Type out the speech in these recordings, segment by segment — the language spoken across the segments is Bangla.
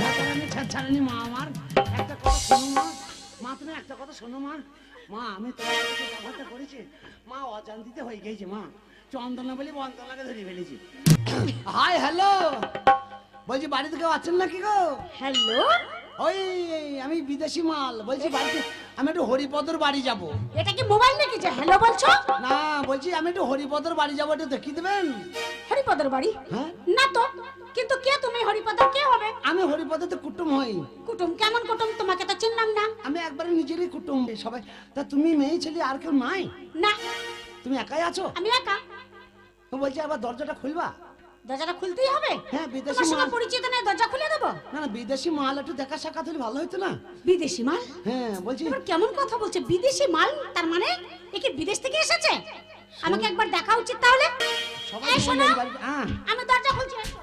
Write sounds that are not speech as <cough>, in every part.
ধারণে ছাড়ানি মা আমার। একটা কথা শোনো মা মা আমি তোমার করেছি, মা অজান্তিতে হয়ে গেছে মা। চন্দনা বলে বন্দনাকে ধরে ফেলেছি। Hi, hello! বলছি বাড়িতে কেউ আছেন নাকি গো? হ্যালো? ওই আমি বিদেশি মাল। বলছি বাড়িতে আমি একটু হরিপদর বাড়ি যাব। এটা কি মোবাইল নাকি যে হ্যালো বলছো? না বলছি আমি একটু হরিপদর বাড়ি যাব একটু দেখিয়ে দেবেন? হরিপদর বাড়ি? হ্যাঁ। না তো কিন্তু কে তুমি? হরিপদর কে হবে? আমি হরিপদতে কুটুম হই। কুটুম? কেমন কুটুম? তোমাকে তো চিনলাম না। আমি একবারে নিজেরই কুটুম। সবাই তা তুমি মেয়ে ছেলে আর কেউ নাই? না। তুমি একাই আছো? আমি একা। বলছি আবার দরজাটা খুলবা? দরজাটা খুলতেই হবে? হ্যাঁ বিদেশি তোমার মাল পরিচিত নেই দরজা খুলে দেবো? না না বিদেশি মাল একটু দেখা সাক্ষাৎ হলে ভালো হতো না। বিদেশি মাল? হ্যাঁ বলছি কেমন কথা বলছে? বিদেশি মাল তার মানে এ কি বিদেশ থেকে এসেছে? আমাকে একবার দেখা উচিত তাহলে? সবাই শোনো। হ্যাঁ আমি দরজা খুলছি এসো।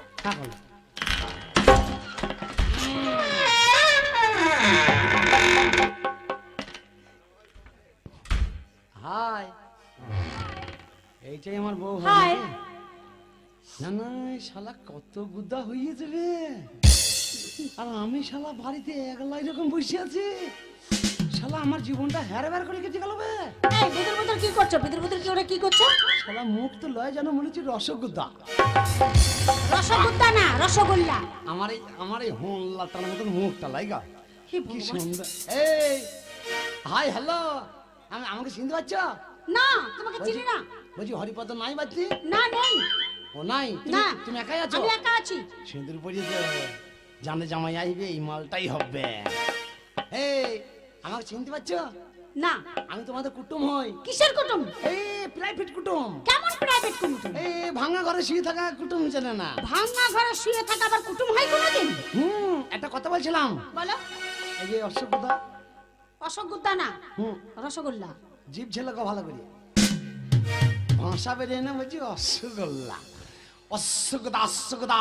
হাই। এইটাই আমার বউ হয়। হাই। শালা কত হইয়েছে রে আর আমি শালা বাড়িতে একলা এরকম বসে আছি। শালা আমার জীবনটা হ্যারে করে কেটে গেল বে। এই কি করছ? কি ওরা কি করছ? শালা মুখ তো লয় যেন মনে হচ্ছে রসগোল্লা। রসগোল্লা না রসগোল্লা। আমার এই আমার এই হোল্লাটার মতন মুখটা লাইগা। কি। সুন্দর। এই হাই হ্যালো। আমি আমাকে চিনতে পারছ? না তোমাকে চিনি না। বলছি হরিপদ নাই বাচ্চি না নেই। ও নাই না তুমি একাই আছো? আমি একা আছি। সিঁদুর পরিয়ে জানে জামাই আইবে এই মালটাই হবে। এই আমাকে চিনতে পারছ? না। আমি তোমাদের কুটুম হই। কিসের কুটুম? এই প্রাইভেট কুটুম। কেমন প্রাইভেট কুটুম এই ভাঙা ঘরে শুয়ে থাকা কুটুম চেনে না। ভাঙা ঘরে শুয়ে থাকা আবার কুটুম হয় কোনোদিন? হুম একটা কথা বলছিলাম। বলো। এই যে অসভ্যতা অসগুদ্দা না হুম। রসগোল্লা। জীব ছেলেকে ভালো করি। ভাষা বেরিয়ে না বলছি অশ্বগোল্লা অশ্বগদা অশ্বগদা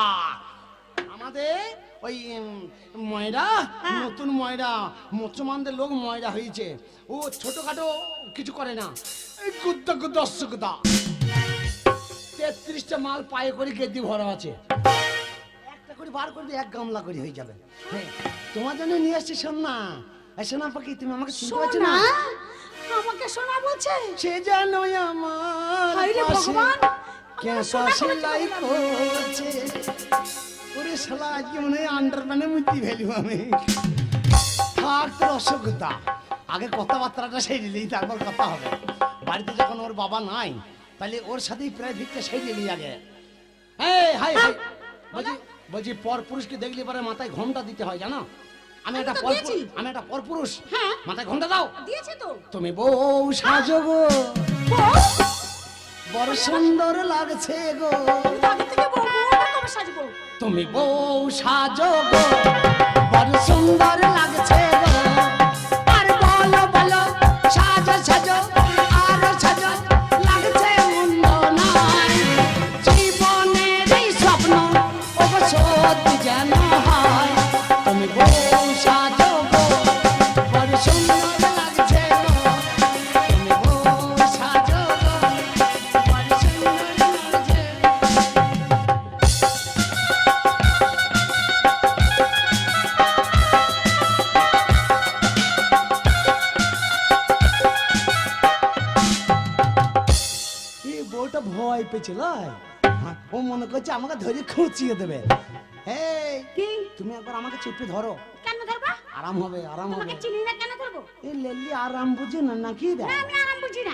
আমাদের ওই ময়রা হ্যাঁ। নতুন ময়রা মুসলমানদের লোক ময়রা হয়েছে। ও ছোটখাটো কিছু করে না। এই গুদ্দা গুদ্দা অশ্বগদা তেত্রিশটা মাল পায়ে করে গেদি ভরা আছে। একটা করে বার করবে এক গামলা করে হয়ে যাবে। হ্যাঁ, তোমার জন্য নিয়ে আসছি শোন না সোনা পাখি তুমি আমাকে চিনতে পারছ সোনা? না? আমাকে সোনা বলছে? সে যেন আমার ভগবান, কেঁচা সেলাই করছে? ওরে শালা আজকে মনে হয় আন্ডারপ্যানে মুক্তি ভ্যালু আমি। থাক তোর অসুবিধা আগে কথাবার্তাটা সেই দিলেই তারপর কথা হবে। বাড়িতে যখন ওর বাবা নাই তাহলে ওর সাথেই প্রাইভেটটা সেই দিলি আগে। Hi hi. বলছি বলছি পর পুরুষকে দেখলে পরে মাথায় ঘোমটা দিতে হয় জানো? আমি একটা পর আমি একটা পর পুরুষ হ্যাঁ। মাথায় ঘোমটা দাও। দিয়েছে তো। তুমি বউ সাজো গো। বড় সুন্দর লাগছে গো? তুমি বউ সাজো গো বড় আমাকে ধরে খুঁচিয়ে দেবে এই কি? তুমি একবার আমাকে চেপে ধরো কেন ধরবা? আরাম হবে আরাম হবে চিনি না, কেন ধরবো? এই লেলি আরাম বুঝি না নাকি না, আমি আরাম বুঝি না।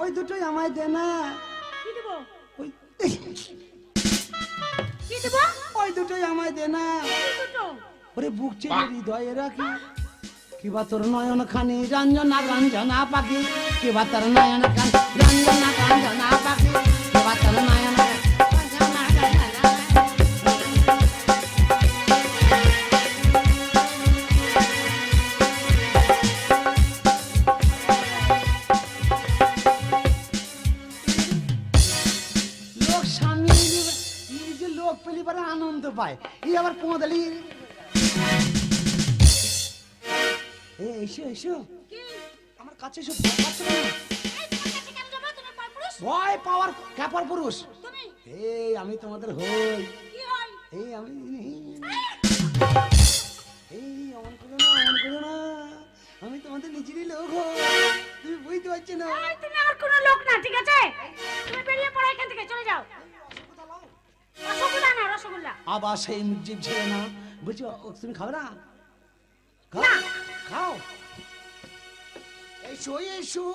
ওই দুটোই আমায় দে না কি দেবো? ওই কি দেবো? ওই দুটোই আমায় দে না দুটো? ওরে বুক চেপে হৃদয়ে রাখি কিবা তোর নয়ন খানি রঞ্জনা রঞ্জনা পাখি কিবা তোর নয়ন খানি রঞ্জনা রঞ্জনা পাখি যে লোক পেলি পরে আনন্দ পায়। এই আবার পোঁদালি এসো এসো। আমার কাছে এসো ভয় পাওয়ার ক্যাপার পুরুষ। এই আমি তোমাদের হই। এই আমি এই! অমন করো না অমন করো না। আমি তোমাদের নিজেরই লোক হই। তুমি বুঝতে পারছ না? তুমি আমার কোনো লোক না ঠিক আছে? তুমি বেরিয়ে পড়ো এখান থেকে চলে যাও। রসগোল্লা না রসগোল্লা। আবার সেই মুজিব ছিল না? বুঝছ তুমি খাবে না? খাও। না। খাও। এসো এসো?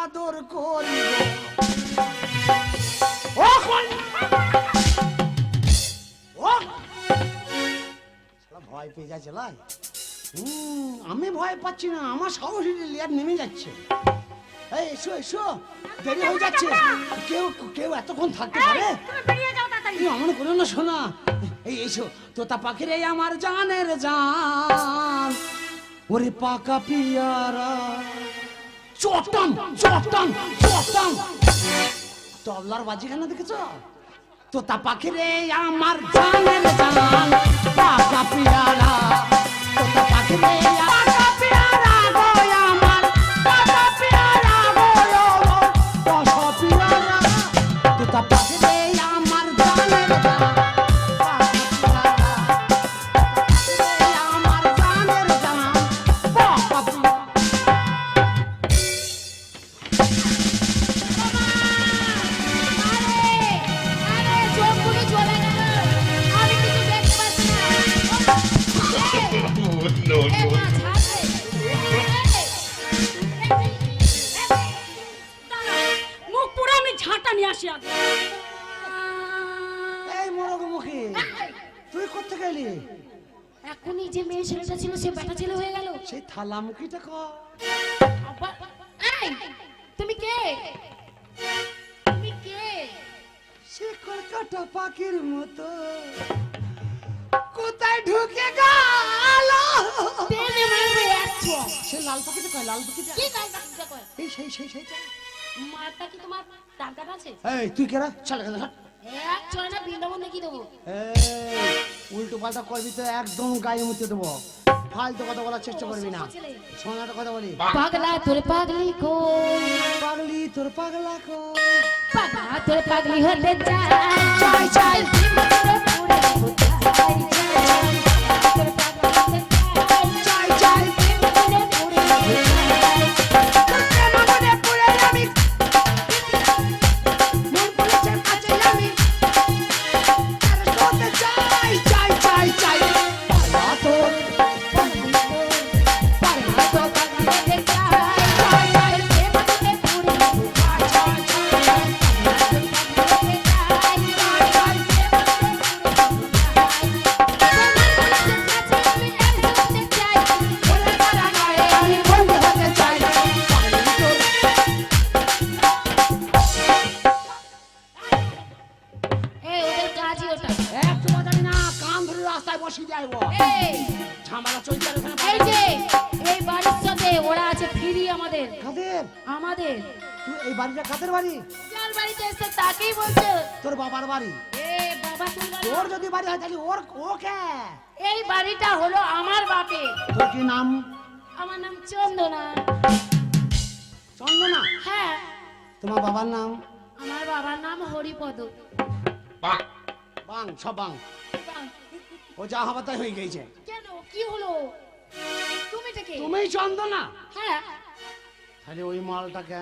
আদর ও ও। ভয় পেয়ে যাচ্ছে লাই। আমি ভয় পাচ্ছি না আমার সাহসী লেয়ার নেমে যাচ্ছে। এই এসো এসো। দেরি হয়ে যাচ্ছে। কেউ কেউ এতক্ষণ থাকতে পারে? তুমি অমন করো না শোনা এই এসো। তোতা পাখির এই আমার জানের জান। ওরে পাকা পিয়ারা। চটম চটম চটম তবলার বাজিখানা দেখেছ? তোতা পাখির আমার জানের জান। পাকা পিয়ারা। তোতা পাখির এই ছেলেটা ছিল সে বেটা ছেলে হয়ে গেল। সেই থালা মুখিটা কর তুমি কে? তুমি কে? সে কলকাতা পাখির মতো। কোথায় ঢুকে গেল? টেনে মারবে একশো সে লাল পাখিটা কয় লাল পাখিটা? কি কাজ বাকিটা কয়? এই সেই সেই সেইটা। মারটা কি তোমার টাকা আছে? এই তুই কেরা? চল এক চড়া বৃন্দাবন দেখিয়ে দেবো। উল্টো পাল্টা করবি তো একদম গায়ে মুতে দেবো। ফালতু কথা বলার চেষ্টা করবি না। ছেলে। কথা বলি। পাগলা তোর পাগলি কো। পাগলি তোর পাগলা কো। পাগলা তোর পাগলি হতে চাই চাই। চাই একটু বাজাবি না কান ধরে রাস্তায় বসে যাইবো ঝামেলা চলছে আর ওখানে ওরা আছে ফ্রি আমাদের। কাদের? আমাদের। তুই এই বাড়িটা কাদের বাড়ি? যার বাড়িতে এসে তাকেই বলছে। তোর বাবার বাড়ি? এ বাবা তোর বাড়ি- তোর যদি বাড়ি হয় তাহলে ওর ও কে? এই বাড়িটা হলো আমার বাপে। তোর কি নাম? আমার নাম চন্দনা। চন্দনা? হ্যাঁ। তোমার বাবার নাম? আমার বাবার নাম হরিপদ। বাং সব বাং। ও যা হবার তাই হয়ে গেছে। কেন? কি হলো? তুমি থেকে তুমি চন্দনা। হ্যাঁ। তাহলে ওই মালটাকে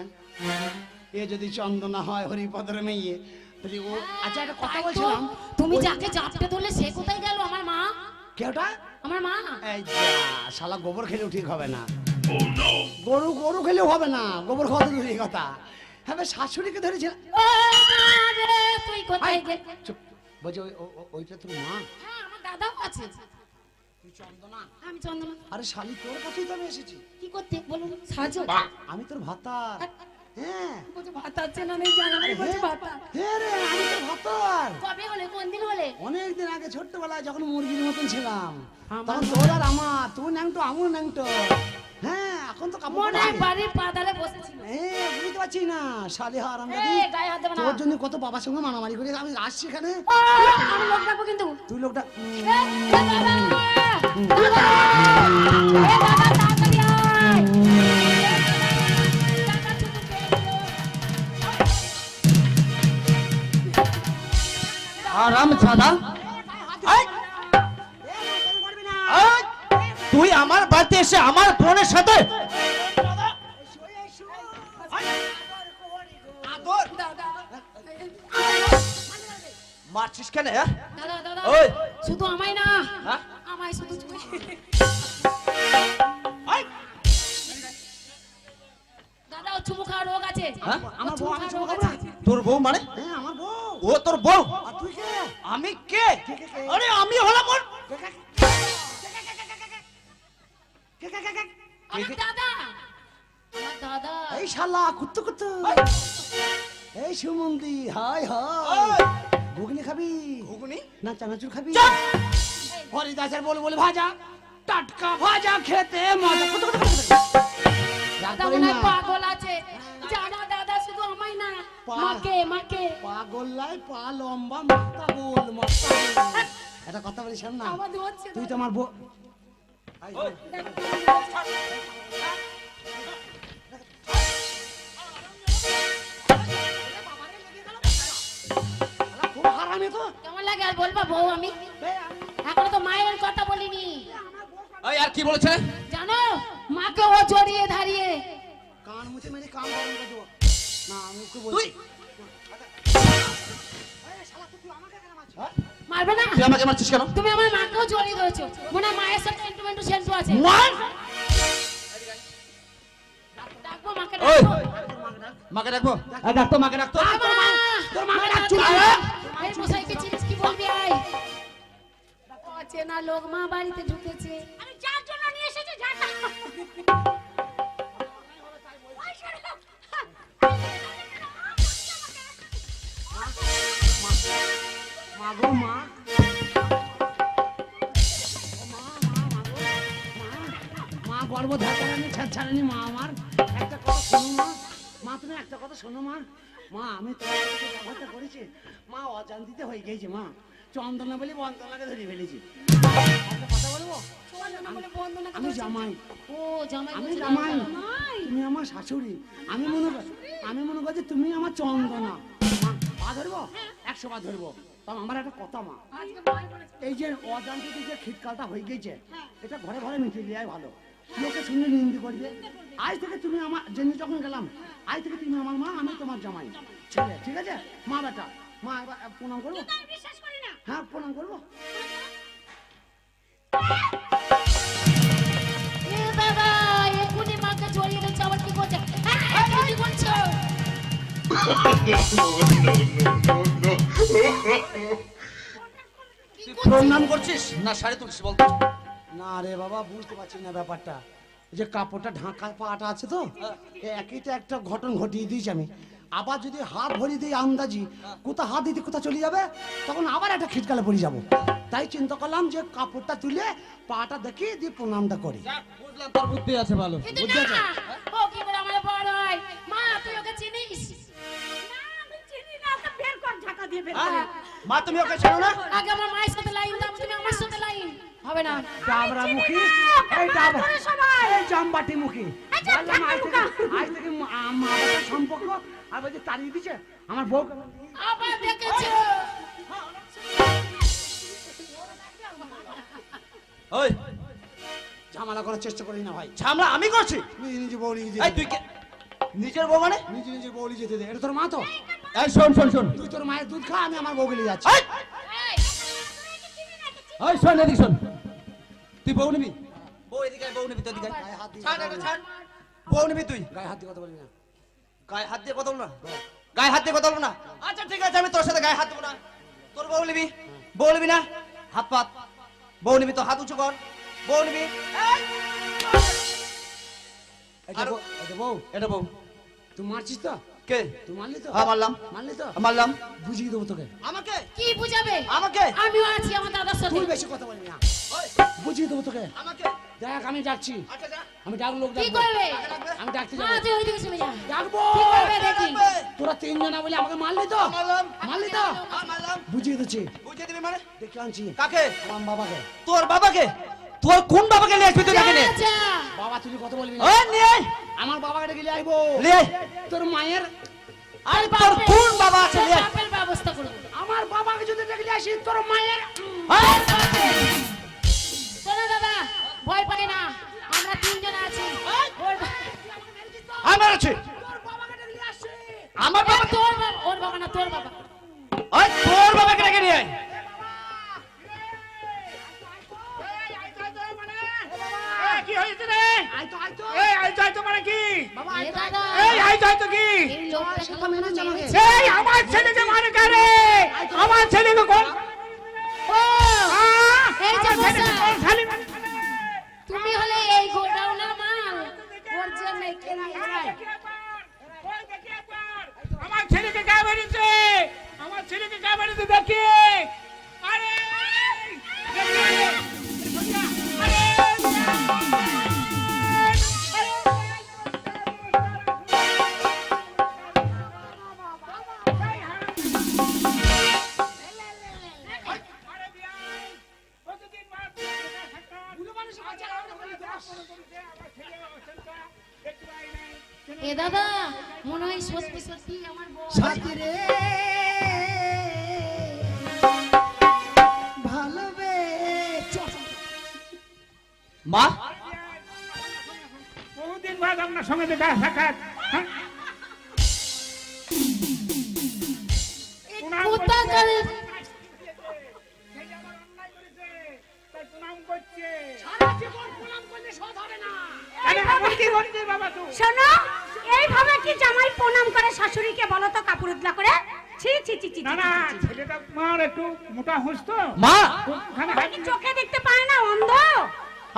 এ যদি চন্দনা হয় হরিপদর মেয়ে তাহলে ও আচ্ছা একটা কথা বলছিলাম। তুমি যাকে জাপটে ধরলে সে কোথায় গেল? আমার মা। কেউটা? আমার মা। এই শালা গোবর খেলেও ঠিক হবে না। গরু গরু খেলেও হবে না। গোবর খাওয়া তো দূরের কথা। হ্যাঁ শাশুড়িকে ধরেছিল ও মা রে, তুই কোথায় চুপ। বলছি ওইটা তোর মা? হ্যাঁ আমার দাদাও আছে। তুই চন্দনা। আমি চন্দনা। আরে শালি তোর কাছেই তো আমি এসেছি। কি করতে? বলুন সাহায্য আমি তোর ভাতার। হ্যাঁ। বলছে ভাত নেই জানা? নেই বলছে ভাত হ্যাঁ রে আমি তোর ভাতার। কবে হলে? কোন দিন হলে? অনেক দিন আগে ছোট্টবেলায় যখন মুরগির মতন ছিলাম আমার তখন তোর আর আমার তুই ন্যাংটো আমিও ন্যাংটো। হ্যাঁ এখন তো কাপড় মনে বাড়ির পারছি না শালি হারাম এই, গায়ে হাত দেবে না। তোর জন্য কত বাবার সঙ্গে মারামারি করি আমি আসছি এখানে। আমি লোক ডাকবো কিন্তু। তুই দাদা শুধু আরাম ছাদা। তুই আমার বাড়িতে এসে আমার বোনের সাথে মারছিস কেন হ্যাঁ? দাদা দাদা। ওই। শুধু আমায় না হ্যাঁ? আমায় শুধু দাদা ও চুমু খাওয়ার রোগ আছে। হ্যাঁ? আমার বউ আমি চুমু চুমু খাব রোগ না। আছে। তোর বউ মানে? হ্যাঁ আমার বউ। ও তোর বউ? আর তুই কে? আমি কে? কে, কে, কে? আরে আমি হলাম ওর দাদা। দাদা। এই শালা কুত্তু কুত্তু। এই সুমন্দি হাই হাই। ঘুগনি খাবি? ঘুগনি? না চানাচুর খাবি। হরিদাসের বলে বলে ভাজা টাটকা ভাজা খেতে মজা। পাগল আছে। জানা দাদা শুধু আমায় না। মাকে মাকে। পাগল লাই পা লম্বা মাথা গোল মাথা। একটা কথা বলি শোন না। তুই তো আমার বউ হারামি তো? কেমন লাগে? আর বলবা বউ আমি। এখনও তো মায়ের কথা বলিনি। ওই আর কি বলেছে? জানো মাকে ও জড়িয়ে ধারিয়ে। কান মুছে মেরে কান গরম করে দেবো। না আমি ওকে তুই! বলছি মারবে না? তুই আমাকে মারছিস কেন? তুমি আমার মাকেও জড়িয়ে ধরেছো। মনে মায়ের সাথে সেন্টিমেন্টু সেন্টু আছে। মার! ডাকবো মাকে ডাকবো। মাকে রাখব ডাকতো মাকে ডাকতো তোর মাকে ডাকছো। ডাকছে। মশাইকে চিনিস? কি বলবি আয় চেনা লোক মা বাড়িতে ঢুকেছে। আমি যার জন্য নিয়ে এসেছি ঝাড়টা ওই মা মা ও মা, মা, মা গো, মা। মা গর্ভধার করেনি ছাড়ানি মা আমার। একটা কথা শোনো মা। মা তুমি একটা কথা শোনো মা। মা আমি তোমার ব্যবহারটা করেছি। মা অজান্তিতে হয়ে গেছে মা। চন্দনা বলে বন্দনাকে ধরে ফেলেছি। একটা কথা বলব? আমি জামাই ও জামাই। আমি জামাই। তুমি আমার শাশুড়ি। আমি মনে কর আমি মনে করছি তুমি আমার চন্দনা। মা, পা ধরবো? একশো পা ধরবো। তবে আমার একটা কথা মা। এই যে অজান্তিতে যে খিটকালটা হয়ে গেছে এটা ঘরে ঘরে মিটিয়ে দেওয়াই ভালো। লোকে শুনে নিন্দি করবে আজ থেকে তুমি আমার জেনে যখন গেলাম আজ থেকে তুমি আমার মা আমি তোমার জামাই। ছেলে ঠিক আছে? মা বেটা। মা এবার প্রণাম করব? হ্যাঁ প্রণাম করব? করছ? তুই প্রণাম করছিস? না শাড়ি তুলছিস বলতো না রে বাবা বুঝতে পারছি না ব্যাপারটা। যে কাপড়টা ঢাকা পাটা আছে তো এ একইটা একটা ঘটন ঘটিয়ে দিয়েছি আমি। আবার যদি হাত ভরি দিই আন্দাজি কোথা হাত দিতে কোথা চলে যাবে তখন আবার একটা খিটকালে পড়ে যাব। তাই চিন্তা করলাম যে কাপড়টা তুলে পাটা দেখি দিয়ে প্রণামটা করি। বুঝলাম তোর বুদ্ধি আছে ভালো। বুদ্ধি আছে? ও কি করে আমার বড় হয় মা তুই ওকে চিনিস? চিনি হ্যাঁ? মা তুমি ওকে ছেড়ো না? আগে আমার মায়ের সাথে লাইন দাও তুমি আমার সাথে লাইন। হবে না। ডাবরা মুখী। এই ডাবরা সবাই। এই জামবাটি মুখী। বললাম আজ থেকে ঢাকা আজ থেকে মা মা বাবার সম্পর্ক। আর বলছে তাড়িয়ে দিছে আমার বউকে আবার দেখেছ। ওই। ঝামেলা করার চেষ্টা করি না ভাই। ঝামলা আমি করছি? নিজে নিজে বউ নিজে এই তুই কে নিজের বউ মানে? নিজে নিজে বউ যেতে দে। এটা তোর মা তো। এই শোন শোন শোন। তুই তোর মায়ের দুধ খা আমি আমার বউকে নিয়ে যাচ্ছি। ওই শোন এদিকে শোন। তুই বউ নিবি? বউ এদিকে বউ নিবি তো এদিকে আয়। গায়ে হাত দিয়ে ছাড় এটা ছাড়। বউ নিবি তুই? গায়ে হাত দিয়ে কথা বলবি না। গায়ে হাত দিয়ে কথা বল না। গায়ে হাত দিয়ে কথা বল না। আচ্ছা ঠিক আছে আমি তোর সাথে গায়ে হাত দেবো না। তোর বউ নিবি? বউ নিবি না? হাত পাত বউ নিবি তো হাত উঁচু কর। বউ নিবি? এটা বউ এটা বউ। তুই মারছিস তো? কে? তুই মারলি তো? হ্যাঁ, মারলাম। মারলি তো? মারলাম বুঝিয়ে দেবো তোকে। আমাকে? কি বুঝাবে? আমাকে? আমিও আছি আমার দাদার সাথে। তুই বেশি কথা বলবি না। বুঝিয়ে দেবো তোকে। আমাকে? দেখ আমি যাচ্ছি আচ্ছা আমি ডাক লোক কি ডাকবো। করবে? আমি ডাকতে যাব। তুই ওইদিকে চলে যা। ডাকবো। কি করবে দেখি। তোরা তিনজনা বলে আমাকে মারলি তো? মারলাম। মারলি তো? হ্যাঁ, বুঝিয়ে দিচ্ছি। বুঝিয়ে দিবি মানে? দেখে আনছি। কাকে? আমার বাবাকে। তোর বাবাকে? তোর কোন বাবাকে নিয়ে আসবি তুই তাকে বাবা তুমি কত বলবি না। ও নিয়ে আমার বাবাকে আইবো নিয়ে আয়। তোর মায়ের আরে তোর কোন বাবা আছে। বাপের ব্যবস্থা করব। আমার বাবাকে যদি দেখলে আসি তোর মায়ের শোনো দাদা ভয় পাই না আমরা তিনজন আছি। আমার আছে। আমার বাবা তোর বাবা ওর বাবা না তোর বাবা। ওই তোর বাবাকে ডেকে নিয়ে আয়। মানে কি বাবা তো। এই কি? এই মেরে। এই আমার ছেলেকে মানে কারে আমার ছেলেকে কোন ও এই যে তুমি হলে এই গোডাউনের মাল ওর যে মেকে নিয়ে যায়। আমার ছেলেকে কে বেরিয়েছে আমার ছেলেকে কে বেরিয়েছে দেখি। দাদা মনে হয় সত্যি সত্যি আমার বউ সাথী রে। ভালোবে মা? বহুদিন বাদ আপনার সঙ্গে দেখা সাক্ষাৎ। হ্যাঁ? শোনো এইভাবে কি জামাই প্রণাম করে শাশুড়িকে বলো তো কাপড় উদলা করে? ছি ছি ছি ছি না না। ছেলেটা মার একটু মোটা হুঁস তো। মা! ওখানে কি চোখে দেখতে পায় না অন্ধ?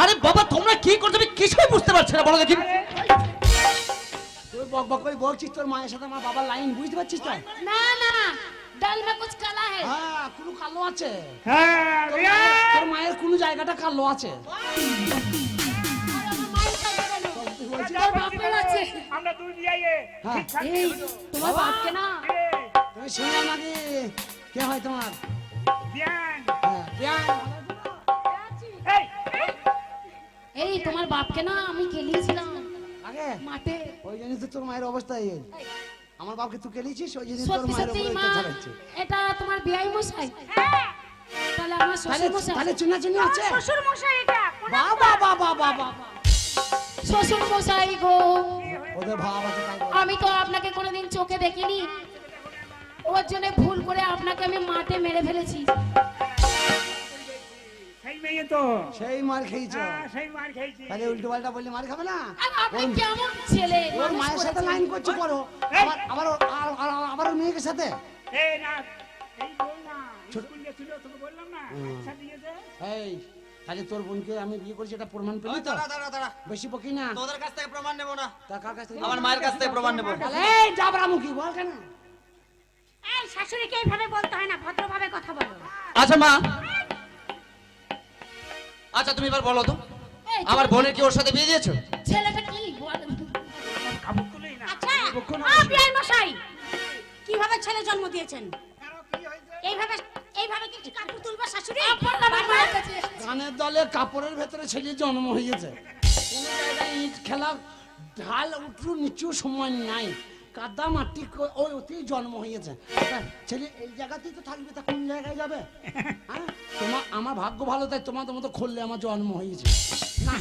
আরে বাবা তোমরা কি করছ? আমি কিছুই বুঝতে পারছি না বলো দেখি। তুই বক বক করে বলছিস তোর মায়ের সাথে আমার বাবার লাইন বুঝতে পারছিস তো? না না ডাল মে কুছ কালা है হ্যাঁ কোনো কালো আছে। হ্যাঁ তোর মায়ের কোনো জায়গাটা কালো আছে। তোর বাপের আছে আমরা দুই বিয়ে হ্যাঁ। এই তোমার বাপকে না? তুমি শুনলাম নাকি কে হয় তোমার? বিয়ান হ্যাঁ বিয়ান। এই। এই তোমার বাপকে না আমি গেলিয়েছিলাম আগে? মাঠে। ওই জন্য তো তোর মায়ের অবস্থা এই। আমার বাপকে তুই কেলিছিস ওই জন্য তোর মায়ের হচ্ছে। এটা তোমার বিয়াই মশাই? হ্যাঁ। তাহলে আমার শ্বশুর মশাই তাহলে চুনা চুনি আছে শ্বশুর মশাই এটা বাবা বাবা বাবা। শ্বশুর মশাই গো। আমি তো আপনাকে কোনোদিন চোখে দেখিনি। ওর জন্য ভুল করে আপনাকে আমি মাঠে মেরে ফেলেছি। সেই মেয়ে তো। সেই মার খেয়েছ। হ্যাঁ, তাহলে উল্টো পাল্টা বললে মার খাবে না? কেমন ছেলে? ওর মায়ের সাথে লাইন করছ করো। আবার আবার আর- আর- আবার মেয়েকে সাথে? এই না এই বৌমা স্কুল বললাম না? এই। তাহলে তোর বোনকে আমি বিয়ে করেছি এটা প্রমাণ পেলি তো? দাঁড়া দাঁড়া দাঁড়া। বেশি বকি না। তোদের কাছ থেকে প্রমাণ নেব না। তার কার কাছ থেকে? আমার মায়ের কাছ থেকে প্রমাণ নেব। এই জাবরা মুখী বল কেন? এই শাশুড়িকে এইভাবে বলতে হয় না ভদ্রভাবে কথা বলো। আচ্ছা মা। আচ্ছা তুমি এবার বলো তো। আমার বোনের কি ওর সাথে বিয়ে দিয়েছ? ছেলেটা কি? আচ্ছা ও বিয়াই মশাই কীভাবে ছেলে জন্ম দিয়েছেন? এইভাবে এইভাবে কি কাপড় তুলবা শাশুড়ি? গানের দলে কাপড়ের ভেতরে ছেলে জন্ম হয়েছে। কোনো জায়গায় ইট খেলা ঢাল উঁচু নিচু সময় নাই। কাদা মাটি ওই ওতেই জন্ম হয়েছে। ছেলে এই জায়গাতেই তো থাকবে তা কোন জায়গায় যাবে? <laughs> হ্যাঁ? তোমার আমার ভাগ্য ভালো তাই তোমার মতো খুললে আমার জন্ম হয়েছে। না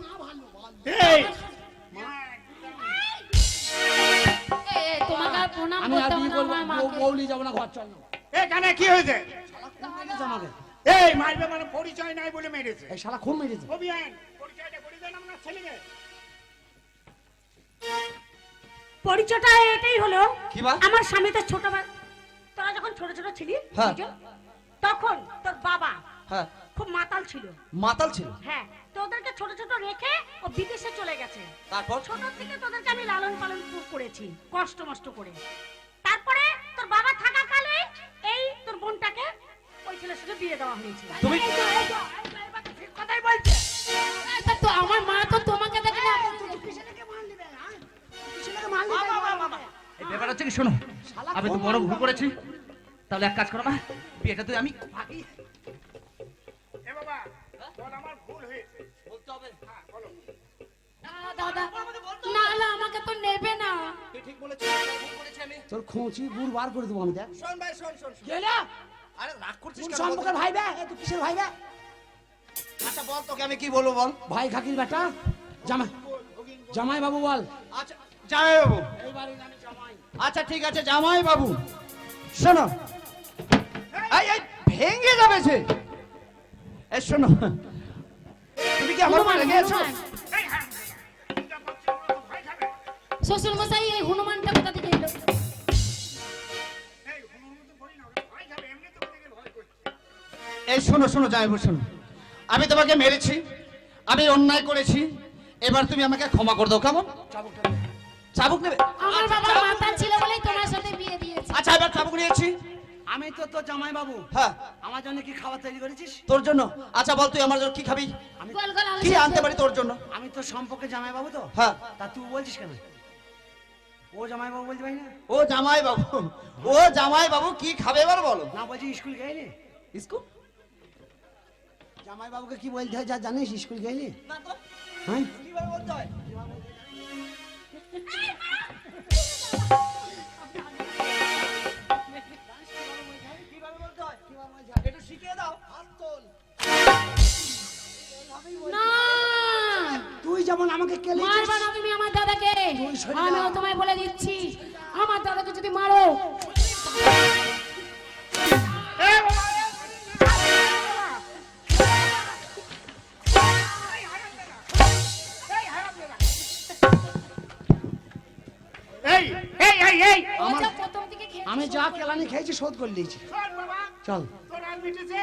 মা ভালো ভালো। প্রণাম আমি আর করতে বিয়ে হবে না করব আমার মাকে। যাব না ঘর চল। না এখানে কি হয়েছে? আমাকে এই মারবে মানে পরিচয় নাই বলে মেরেছে। এই শালা খুব মেরেছে। অভিয়ান পরিচয়টা করে দেন আপনার ছেলেকে। পরিচয়টা এটাই হলো কি বা? আমার স্বামী তো ছোট তোরা যখন ছোট ছোট ছিলি হ্যাঁ। দুজন, তখন তোর বাবা হ্যাঁ। খুব মাতাল ছিল। মাতাল ছিল? হ্যাঁ। তোদেরকে ছোট ছোট রেখে ও বিদেশে চলে গেছে তারপর ছোট থেকে তোদেরকে আমি লালন পালন করেছি কষ্ট মষ্ট করে তারপরে তোর বাবা থাকাকালে এই তোর বোনটাকে ওই ছেলের সাথে বিয়ে দেওয়া হয়েছে তুমি- ঠিক কথাই বলছে তা আমার মা তো তোমাকে দেখে না এই ব্যাপার হচ্ছে কি শোনো আমি তো বড় ভুল করেছি তাহলে এক কাজ করো মা বিয়েটা তুই আমি দাদা। না না আমাকে তো নেবে না। তুই ঠিক বলেছিস ভুল করেছি আমি। তোর খোঁচি বুড় বার করে দেবো আমি দেখ। শোন ভাই শোন শোন শোন। গেলা? আরে রাগ করছিস কেন? সম্পর্কের ভাই বে তুই কিসের ভাই বে? আচ্ছা বল তোকে আমি কি বলব বল। ভাই খাকির বেটা? জামাই জামাই বাবু বল। আচ্ছা জামাই বাবু আচ্ছা ঠিক আছে জামাই বাবু শোনো। এই এই ভেঙে যাবে সে শোনো। তুমি কি আমার রেগে আছো শ্বশুর মশাই এই হনুমানটা কোথা থেকে এলো? এই শোনো শোনো জামাই বাবু শোনো আমি তোমাকে মেরেছি আমি অন্যায় করেছি এবার তুমি আমাকে ক্ষমা করে দাও কেমন? চাবুক নেবে। আমার বাবা মাতা ছিল বলেই তোমার সাথে বিয়ে দিয়েছে। আচ্ছা এবার চাবুক নিয়েছি। আমি তো তোর জামাই বাবু হ্যাঁ। আমার জন্য কি খাবার তৈরি করেছিস? তোর জন্য? আচ্ছা বল তুই আমার জন্য কি খাবি? গোল গোল কি আনতে পারি তোর জন্য? আমি তো সম্পর্কে জামাই বাবু তো? হ্যাঁ। তা তুই বলছিস কেন? জামাই বাবু বলতে পারি না? ও জামাই বাবু ও জামাই বাবু কি খাবে এবার বলো? না বলছি স্কুল গেলি। স্কুল? জামাই বাবুকে কি বলতে হয় যা জানিস স্কুল গেলি? না তো। হ্যাঁ? শিখিয়ে দাও। হাত তোল না। যেমন আমাকে কেলেছিস মারবা না তুমি আমার দাদাকে। আমিও তোমায় বলে দিচ্ছি আমার দাদাকে যদি মারো। আমি যা কেলানি খেয়েছি শোধ করে দিয়েছি। চল। তোর আজ মিটেছে।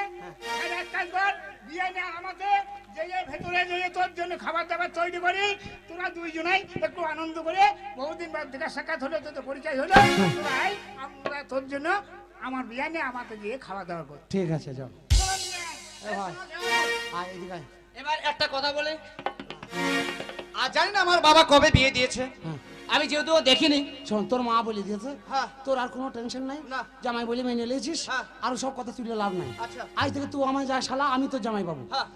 এক কাজ কর বিয়ে নে আমাকে। যে যে ভেতরে যে তোর জন্য খাবার দাবার তৈরি করি তোরা দুইজনাই একটু আনন্দ করে বহুদিন বাদ দেখা সাক্ষাৎ হলো তোদের পরিচয় হলো তোরা আমরা তোর জন্য আমার আমাকে গিয়ে খাওয়া দাওয়া কর ঠিক আছে। এবার একটা কথা বলে আর জানি না আমার বাবা কবে বিয়ে দিয়েছে হ্যাঁ। আমি যেহেতু দেখিনি শোন তোর মা বলে দিয়েছে হ্যাঁ। তোর আর কোনো টেনশন নাই জামাই বলে মেনে নিয়েছিস হ্যাঁ। আর সব কথা তুলে লাভ নাই আচ্ছা। আজ থেকে তুই আমার যা শালা আমি তোর জামাই বাবু হ্যাঁ।